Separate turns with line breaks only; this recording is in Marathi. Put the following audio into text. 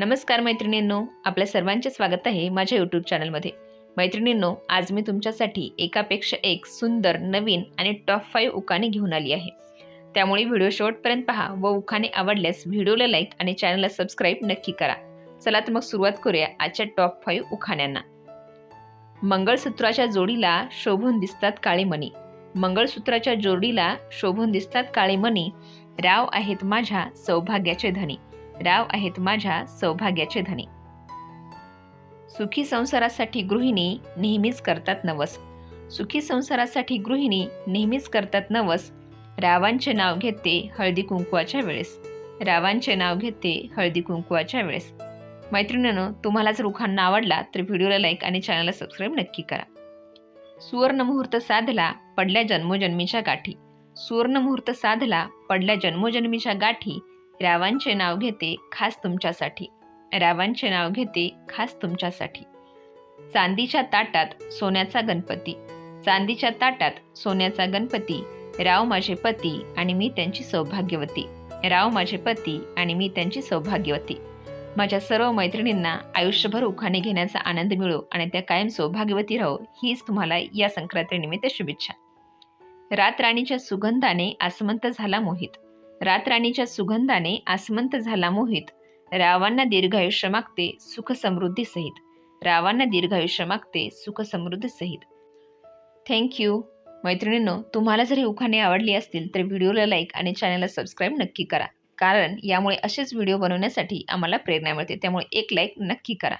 नमस्कार मैत्रिणींनो आपल्या सर्वांचे स्वागत आहे माझ्या यूट्यूब चॅनलमध्ये मैत्रिणींनो आज मी तुमच्यासाठी एकापेक्षा एक सुंदर नवीन आणि टॉप फाईव्ह उखाणे घेऊन आली आहे. त्यामुळे व्हिडिओ शेवटपर्यंत पहा व उखाणे आवडल्यास व्हिडिओला लाईक आणि चॅनलला सबस्क्राईब नक्की करा. चला तर मग सुरुवात करूया आजच्या टॉप फाईव्ह उखाण्यांना. मंगळसूत्राच्या जोडीला शोभून दिसतात काळे मणी. मंगळसूत्राच्या जोडीला शोभून दिसतात काळे मणी. राव आहेत माझ्या सौभाग्याचे धनी. राव आहेत माझ्या सौभाग्याचे धनी. सुखी संसारासाठी गृहिणी नेहमीच करतात नवस. सुखी संसारासाठी गृहिणी नेहमीच करतात नवस. रावांचे नाव घेते हळदी कुंकवाच्या वेळेस. रावांचे नाव घेते हळदी कुंकवाच्या वेळेस. मैत्रिणीनं तुम्हाला जर उखाणा आवडला तर व्हिडिओला लाईक आणि चॅनलला सबस्क्राईब नक्की करा. सुवर्ण मुहूर्त साधला पडल्या जन्मोजन्मीच्या गाठी. सुवर्ण मुहूर्त साधला पडल्या जन्मोजन्मीच्या गाठी. रावांचे नाव घेते खास तुमच्यासाठी. रावांचे नाव घेते खास तुमच्यासाठी. चांदीच्या ताटात सोन्याचा गणपती. चांदीच्या ताटात सोन्याचा गणपती. राव माझे पती आणि मी त्यांची सौभाग्यवती. राव माझे पती आणि मी त्यांची सौभाग्यवती. माझ्या सर्व मैत्रिणींना आयुष्यभर उखाणे घेण्याचा आनंद मिळो आणि त्या कायम सौभाग्यवती राहो हीच तुम्हाला या संक्रांतीनिमित्त शुभेच्छा. रातराणीच्या सुगंधाने आसमंत झाला मोहित. रातराणीच्या सुगंधाने आसमंत झाला मोहित. रावांना दीर्घायुष्य मागते सुख समृद्धी सहित. रावांना दीर्घायुष्य मागते सुख समृद्धी सहित. थँक्यू मैत्रिणींनो तुम्हाला जर ही उखाणे आवडली असतील तर व्हिडिओला लाईक आणि चॅनलला सबस्क्राईब नक्की करा. कारण यामुळे असेच व्हिडिओ बनवण्यासाठी आम्हाला प्रेरणा मिळते. त्यामुळे एक लाईक नक्की करा.